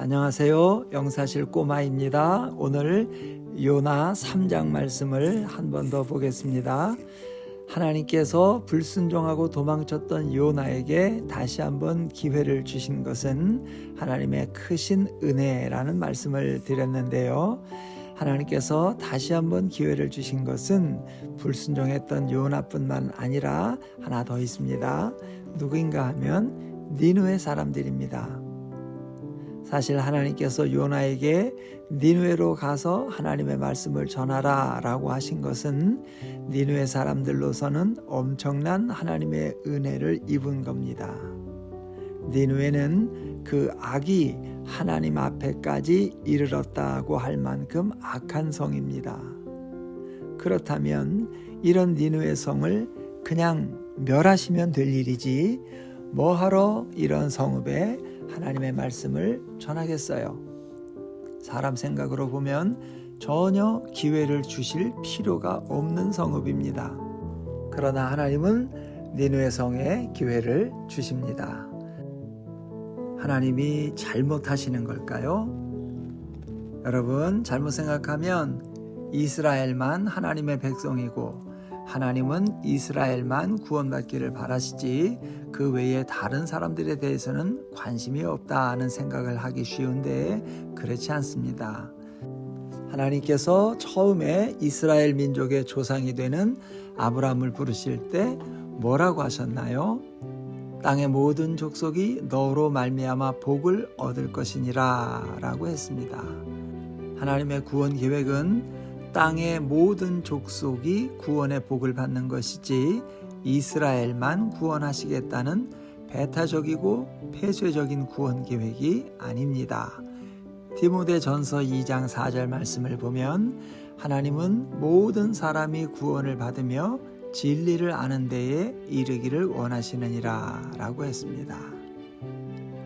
안녕하세요. 영사실 꼬마입니다. 오늘 요나 3장 말씀을 한 번 더 보겠습니다. 하나님께서 불순종하고 도망쳤던 요나에게 다시 한번 기회를 주신 것은 하나님의 크신 은혜라는 말씀을 드렸는데요. 하나님께서 다시 한번 기회를 주신 것은 불순종했던 요나뿐만 아니라 하나 더 있습니다. 누구인가 하면 니누의 사람들입니다. 사실 하나님께서 요나에게 니누에로 가서 하나님의 말씀을 전하라라고 하신 것은 니누의 사람들로서는 엄청난 하나님의 은혜를 입은 겁니다. 니누에는 그 악이 하나님 앞에까지 이르렀다고 할 만큼 악한 성입니다. 그렇다면 이런 니누의 성을 그냥 멸하시면 될 일이지 뭐하러 이런 성읍에 하나님의 말씀을 전하겠어요. 사람 생각으로 보면 전혀 기회를 주실 필요가 없는 성읍입니다. 그러나 하나님은 니누의 성에 기회를 주십니다. 하나님이 잘못하시는 걸까요? 여러분, 잘못 생각하면 이스라엘만 하나님의 백성이고 하나님은 이스라엘만 구원받기를 바라시지 그 외에 다른 사람들에 대해서는 관심이 없다는 생각을 하기 쉬운데 그렇지 않습니다. 하나님께서 처음에 이스라엘 민족의 조상이 되는 아브라함을 부르실 때 뭐라고 하셨나요? 땅의 모든 족속이 너로 말미암아 복을 얻을 것이니라라고 했습니다. 하나님의 구원 계획은 땅의 모든 족속이 구원의 복을 받는 것이지 이스라엘만 구원하시겠다는 배타적이고 폐쇄적인 구원 계획이 아닙니다. 디모데 전서 2장 4절 말씀을 보면 하나님은 모든 사람이 구원을 받으며 진리를 아는 데에 이르기를 원하시느니라 라고 했습니다.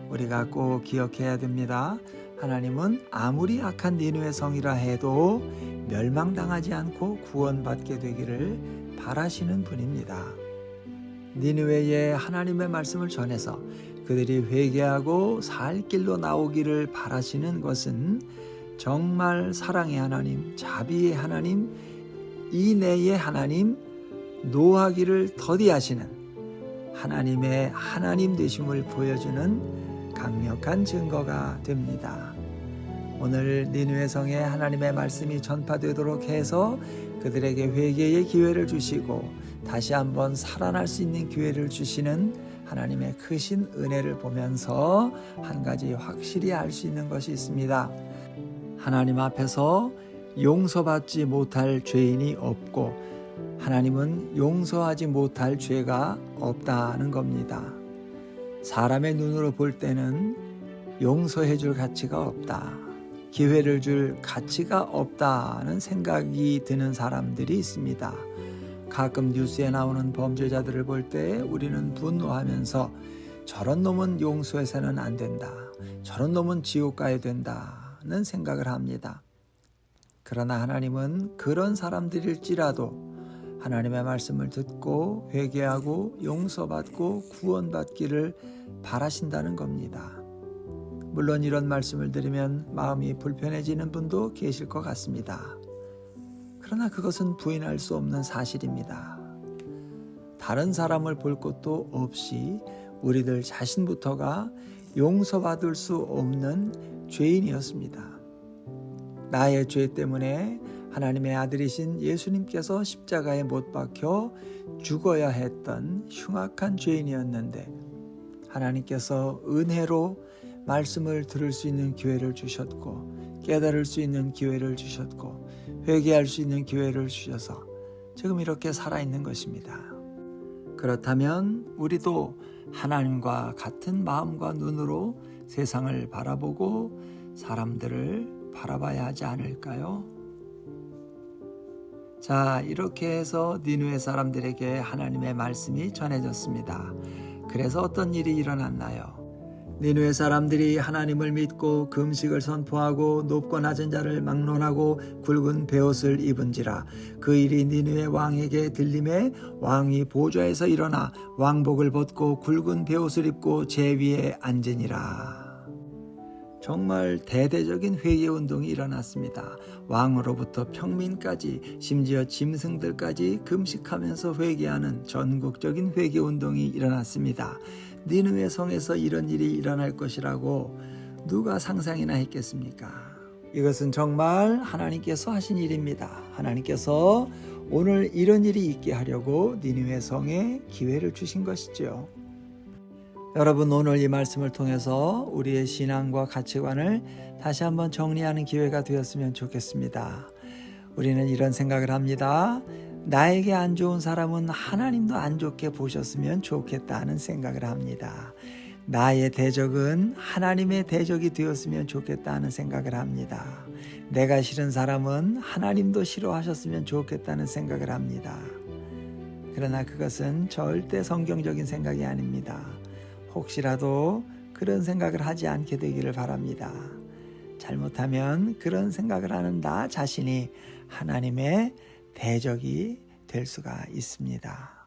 우리가 꼭 기억해야 됩니다. 하나님은 아무리 악한 니누의 성이라 해도 멸망당하지 않고 구원받게 되기를 바라시는 분입니다. 니누웨에 하나님의 말씀을 전해서 그들이 회개하고 살 길로 나오기를 바라시는 것은 정말 사랑의 하나님, 자비의 하나님, 인애의 하나님, 노하기를 더디하시는 하나님의 하나님 되심을 보여주는 강력한 증거가 됩니다. 오늘 니누의 성에 하나님의 말씀이 전파되도록 해서 그들에게 회개의 기회를 주시고 다시 한번 살아날 수 있는 기회를 주시는 하나님의 크신 은혜를 보면서 한 가지 확실히 알 수 있는 것이 있습니다. 하나님 앞에서 용서받지 못할 죄인이 없고 하나님은 용서하지 못할 죄가 없다는 겁니다. 사람의 눈으로 볼 때는 용서해 줄 가치가 없다. 기회를 줄 가치가 없다는 생각이 드는 사람들이 있습니다. 가끔 뉴스에 나오는 범죄자들을 볼 때 우리는 분노하면서 저런 놈은 용서해서는 안 된다. 저런 놈은 지옥 가야 된다는 생각을 합니다. 그러나 하나님은 그런 사람들일지라도 하나님의 말씀을 듣고 회개하고 용서받고 구원받기를 바라신다는 겁니다. 물론 이런 말씀을 들으면 마음이 불편해지는 분도 계실 것 같습니다. 그러나 그것은 부인할 수 없는 사실입니다. 다른 사람을 볼 것도 없이 우리들 자신부터가 용서받을 수 없는 죄인이었습니다. 나의 죄 때문에 하나님의 아들이신 예수님께서 십자가에 못 박혀 죽어야 했던 흉악한 죄인이었는데 하나님께서 은혜로 말씀을 들을 수 있는 기회를 주셨고 깨달을 수 있는 기회를 주셨고 회개할 수 있는 기회를 주셔서 지금 이렇게 살아있는 것입니다. 그렇다면 우리도 하나님과 같은 마음과 눈으로 세상을 바라보고 사람들을 바라봐야 하지 않을까요? 자, 이렇게 해서 니누의 사람들에게 하나님의 말씀이 전해졌습니다. 그래서 어떤 일이 일어났나요? 니누의 사람들이 하나님을 믿고 금식을 선포하고 높고 낮은 자를 막론하고 굵은 베옷을 입은지라 그 일이 니누의 왕에게 들림에 왕이 보좌에서 일어나 왕복을 벗고 굵은 베옷을 입고 제 위에 앉으니라 정말 대대적인 회개 운동이 일어났습니다. 왕으로부터 평민까지 심지어 짐승들까지 금식하면서 회개하는 전국적인 회개 운동이 일어났습니다. 니느웨 성에서 이런 일이 일어날 것이라고 누가 상상이나 했겠습니까? 이것은 정말 하나님께서 하신 일입니다. 하나님께서 오늘 이런 일이 있게 하려고 니느웨 성에 기회를 주신 것이죠. 여러분 오늘 이 말씀을 통해서 우리의 신앙과 가치관을 다시 한번 정리하는 기회가 되었으면 좋겠습니다. 우리는 이런 생각을 합니다. 나에게 안 좋은 사람은 하나님도 안 좋게 보셨으면 좋겠다는 생각을 합니다. 나의 대적은 하나님의 대적이 되었으면 좋겠다는 생각을 합니다. 내가 싫은 사람은 하나님도 싫어하셨으면 좋겠다는 생각을 합니다. 그러나 그것은 절대 성경적인 생각이 아닙니다. 혹시라도 그런 생각을 하지 않게 되기를 바랍니다. 잘못하면 그런 생각을 하는 나 자신이 하나님의 대적이 될 수가 있습니다.